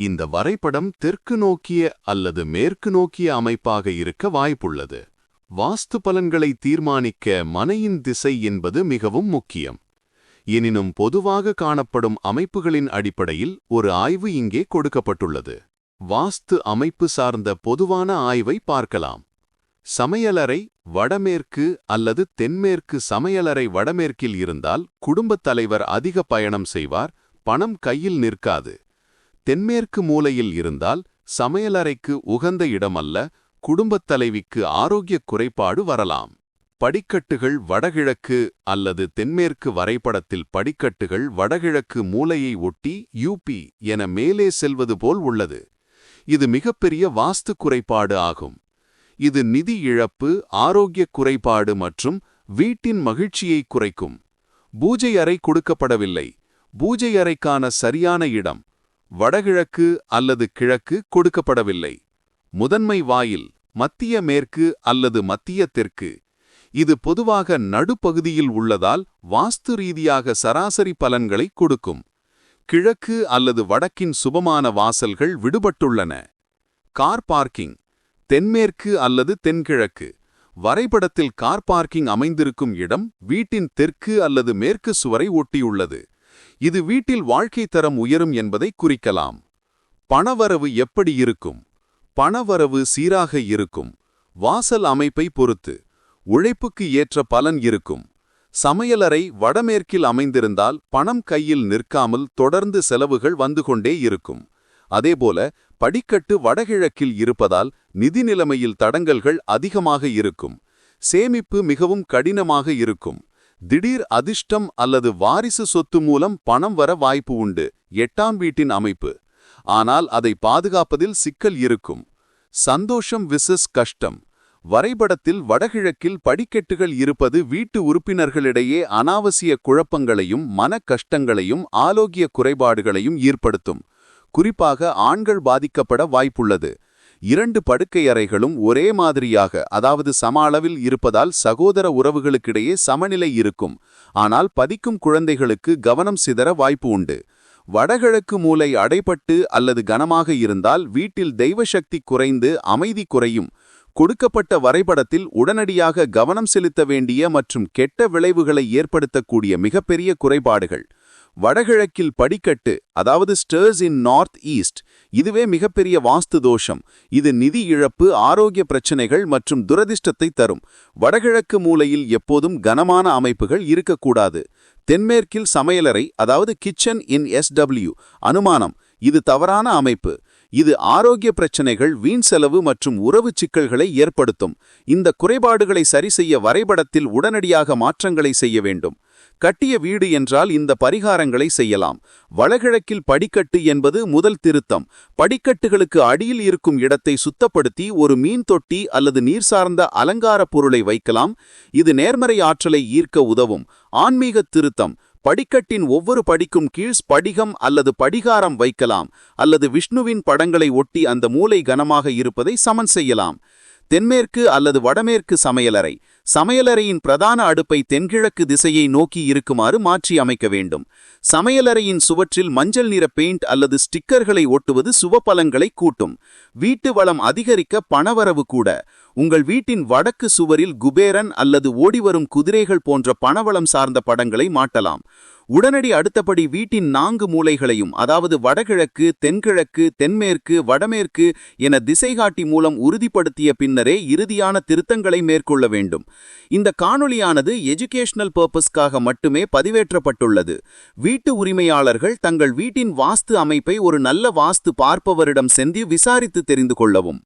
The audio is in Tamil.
இந்த வரைபடம் தெற்கு நோக்கிய அல்லது மேற்கு நோக்கிய அமைப்பாக இருக்க வாய்ப்புள்ளது. வாஸ்து பலன்களை தீர்மானிக்க மனையின் திசை என்பது மிகவும் முக்கியம். எனினும் பொதுவாக காணப்படும் அமைப்புகளின் அடிப்படையில் ஒரு ஆய்வு இங்கே கொடுக்கப்பட்டுள்ளது. வாஸ்து அமைப்பு சார்ந்த பொதுவான ஆய்வை பார்க்கலாம். சமையலறை வடமேற்கு அல்லது தென்மேற்கு சமையலறை வடமேற்கில் இருந்தால் குடும்பத் தலைவர் அதிக பயணம் செய்வார் பணம் கையில் நிற்காது. தென்மேற்கு மூலையில் இருந்தால் சமையலறைக்கு உகந்த இடமல்ல குடும்பத் தலைவிக்கு ஆரோக்கிய குறைபாடு வரலாம். படிக்கட்டுகள் வடகிழக்கு அல்லது தென்மேற்கு வரைபடத்தில் படிக்கட்டுகள் வடகிழக்கு மூலையை ஒட்டி யூபி என மேலே செல்வது போல் உள்ளது. இது மிகப்பெரிய வாஸ்து குறைபாடு ஆகும். இது நிதி இழப்பு ஆரோக்கிய குறைபாடு மற்றும் வீட்டின் மகிழ்ச்சியை குறைக்கும். பூஜை அறை கொடுக்கப்படவில்லை. பூஜை அறைக்கான சரியான இடம் வடகிழக்கு அல்லது கிழக்கு கொடுக்கப்படவில்லை. முதன்மை வாயில் மத்திய மேற்கு அல்லது மத்திய தெற்கு இது பொதுவாக நடுப்பகுதியில் உள்ளதால் வாஸ்து ரீதியாக சராசரி பலன்களை கொடுக்கும். கிழக்கு அல்லது வடக்கின் சுபமான வாசல்கள் விடுபட்டுள்ளன. கார் பார்க்கிங் தென்மேற்கு அல்லது தென்கிழக்கு. வரைபடத்தில் கார் பார்க்கிங் அமைந்திருக்கும் இடம் வீட்டின் தெற்கு அல்லது மேற்கு சுவரை ஒட்டியுள்ளது. இது வீட்டில் வாழ்க்கை தரம் உயரும் என்பதை குறிக்கலாம். பணவரவு எப்படி இருக்கும்? பணவரவு சீராக இருக்கும். வாசல் அமைப்பை பொறுத்து. உழைப்புக்கு ஏற்ற பலன் இருக்கும். சமையலறை வடமேற்கில் அமைந்திருந்தால் பணம் கையில் நிற்காமல் தொடர்ந்து செலவுகள் வந்து கொண்டே இருக்கும். அதேபோல படிக்கட்டு வடகிழக்கில் இருப்பதால் நிதி நிலைமையில் தடங்கல்கள் அதிகமாக இருக்கும். சேமிப்பு மிகவும் கடினமாக இருக்கும். திடீர் அதிர்ஷ்டம் அல்லது வாரிசு சொத்து மூலம் பணம் வர வாய்ப்பு உண்டு. எட்டாம் வீட்டின் அமைப்பு. ஆனால் அதை பாதுகாப்பதில் சிக்கல் இருக்கும். சந்தோஷம் விசஸ் கஷ்டம். வரைபடத்தில் வடகிழக்கில் படிக்கட்டுகள் இருப்பது வீட்டு உறுப்பினர்களிடையே அனாவசிய குழப்பங்களையும் மன கஷ்டங்களையும் ஆலோக்கிய குறைபாடுகளையும் ஏற்படுத்தும். குறிப்பாக ஆண்கள் பாதிக்கப்பட வாய்ப்புள்ளது. இரண்டு படுக்கை அறைகளும் ஒரே மாதிரியாக அதாவது சம அளவில் இருப்பதால் சகோதர உறவுகளுக்கிடையே சமநிலை இருக்கும். ஆனால் பதிக்கும் குழந்தைகளுக்கு கவனம் சிதற வாய்ப்பு உண்டு. வடகிழக்கு மூலை அடைப்பட்டு அல்லது கனமாக இருந்தால் வீட்டில் தெய்வசக்தி குறைந்து அமைதி குறையும். கொடுக்கப்பட்ட வரைபடத்தில் உடனடியாக கவனம் செலுத்த வேண்டிய மற்றும் கெட்ட விளைவுகளை ஏற்படுத்தக்கூடிய மிகப்பெரிய குறைபாடுகள். வடகிழக்கில் படிக்கட்டு அதாவது ஸ்டர்ஸ் இன் நார்த் ஈஸ்ட் இதுவே மிகப்பெரிய வாஸ்து தோஷம் இது நிதி இழப்பு ஆரோக்கிய பிரச்சனைகள் மற்றும் துரதிர்ஷ்டத்தை தரும். வடகிழக்கு மூலையில் எப்போதும் கனமான அமைப்புகள் இருக்கக்கூடாது. தென்மேற்கில் சமையலறை அதாவது கிச்சன் இன் எஸ்டபிள்யூ அனுமானம் இது தவறான அமைப்பு. இது ஆரோக்கிய பிரச்சனைகள் வீண் செலவு மற்றும் உறவு சிக்கல்களை ஏற்படுத்தும். இந்த குறைபாடுகளை சரிசெய்ய வரைபடத்தில் உடனடியாக மாற்றங்களை செய்ய வேண்டும். கட்டிய வீடு என்றால் இந்த பரிகாரங்களை செய்யலாம். வடகிழக்கில் படிக்கட்டு என்பது முதல் திருத்தம். படிக்கட்டுகளுக்கு அடியில் இருக்கும் இடத்தை சுத்தப்படுத்தி ஒரு மீன் தொட்டி அல்லது நீர் சார்ந்த அலங்கார பொருளை வைக்கலாம். இது நேர்மறை ஆற்றலை ஈர்க்க உதவும். ஆன்மீக திருத்தம். படிக்கட்டின் ஒவ்வொரு படிக்கும் கீழ் படிகம் அல்லது படிகாரம் வைக்கலாம். அல்லது விஷ்ணுவின் படங்களை ஒட்டி அந்த மூளை கனமாக இருப்பதை சமன் செய்யலாம். தென்மேற்கு அல்லது வடமேற்கு சமையலறை. சமையலறையின் பிரதான அடுப்பை தென்கிழக்கு திசையை நோக்கி இருக்குமாறு மாற்றி அமைக்க வேண்டும். சமையலறையின் சுவற்றில் மஞ்சள் நிற பெயிண்ட் அல்லது ஸ்டிக்கர்களை ஒட்டுவது சுவப்பலன்களை கூட்டும். வீட்டு வளம் அதிகரிக்க பணவரவு கூட. உங்கள் வீட்டின் வடக்கு சுவரில் குபேரன் அல்லது ஓடிவரும் குதிரைகள் போன்ற பணவளம் சார்ந்த படங்களை மாட்டலாம். உடனடி அடுத்தபடி வீட்டின் நான்கு மூலைகளையும் அதாவது வடகிழக்கு தென்கிழக்கு தென்மேற்கு வடமேற்கு என திசைகாட்டி மூலம் உறுதிப்படுத்திய பின்னரே இறுதியான திருத்தங்களை மேற்கொள்ள வேண்டும். இந்த காணொளியானது எஜுகேஷனல் பர்பஸ்க்காக மட்டுமே பதிவேற்றப்பட்டுள்ளது. வீட்டு உரிமையாளர்கள் தங்கள் வீட்டின் வாஸ்து அமைப்பை ஒரு நல்ல வாஸ்து பார்ப்பவரிடம் சென்று விசாரித்து தெரிந்து கொள்ளவும்.